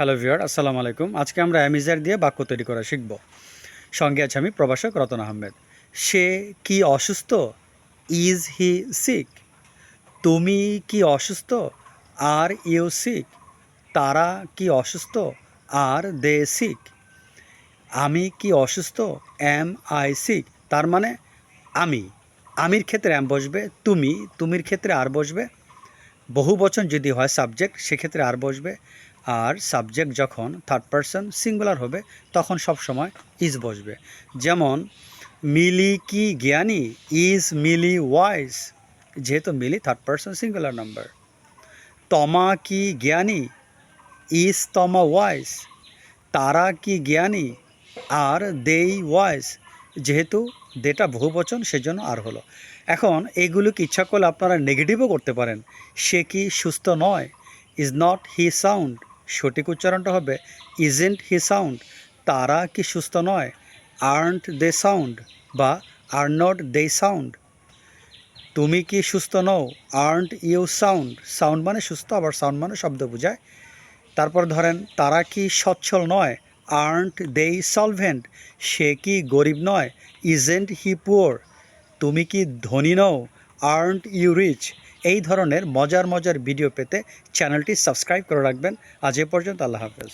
Hello viewer আসসালামু আলাইকুম। আজকে আমরা অ্যামিজার দিয়ে বাক্য তৈরি করা শিখব। সঙ্গে আছে আমি প্রভাষক রতন আহমেদ। সে কি অসুস্থ? ইজ হি সিক তুমি কি অসুস্থ? আর ইউ সিক তারা কি অসুস্থ? আর দে সিক আমি কি অসুস্থ? অ্যাম আই সিক তার মানে আমি। আমির ক্ষেত্রে অ্যাম বসবে, তুমি, তুমির ক্ষেত্রে আর বসবে। বহু বচন যদি হয় সাবজেক্ট সেক্ষেত্রে আর বসবে। আর সাবজেক্ট যখন থার্ড পারসন সিঙ্গুলার হবে, তখন সব সময় ইজ বসবে। যেমন, মিলি কি জ্ঞানী? ইজ মিলি ওয়াইজ যেহেতু Mili third person singular number Toma কি জ্ঞানী? ইজ তমা ওয়াইজ তারা কি জ্ঞানী? আর দেই ওয়াইজ যেহেতু দেটা বহুবচন, সেজন্য আর হলো। এখন, এগুলোকে ইচ্ছা করলে আপনারা নেগেটিভও করতে পারেন। সে কি সুস্থ নয়? ইজ নট হি সাউন্ড সঠিক উচ্চারণটা হবে ইজেন্ট হি সাউন্ড তারা কি সুস্থ নয় আর্নট দে সাউন্ড বা আর নট দে সাউন্ড তুমি কি সুস্থ নও আর্নট ইউ সাউন্ড সাউন্ড মানে সুস্থ, আবার সাউন্ড মানে শব্দ বোঝায়। তারপর ধরেন, তারা কি সচ্ছল নয় আর্নট দে সলভেন্ট সে কি গরিব নয় ইজেন্ট হি পুয়ার তুমি কি ধনী নও আর্নট ইউ রিচ এই ধরনের মজার মজার ভিডিও পেতে চ্যানেলটি সাবস্ক্রাইব করে রাখবেন। আজ এ পর্যন্ত আল্লাহ হাফেজ।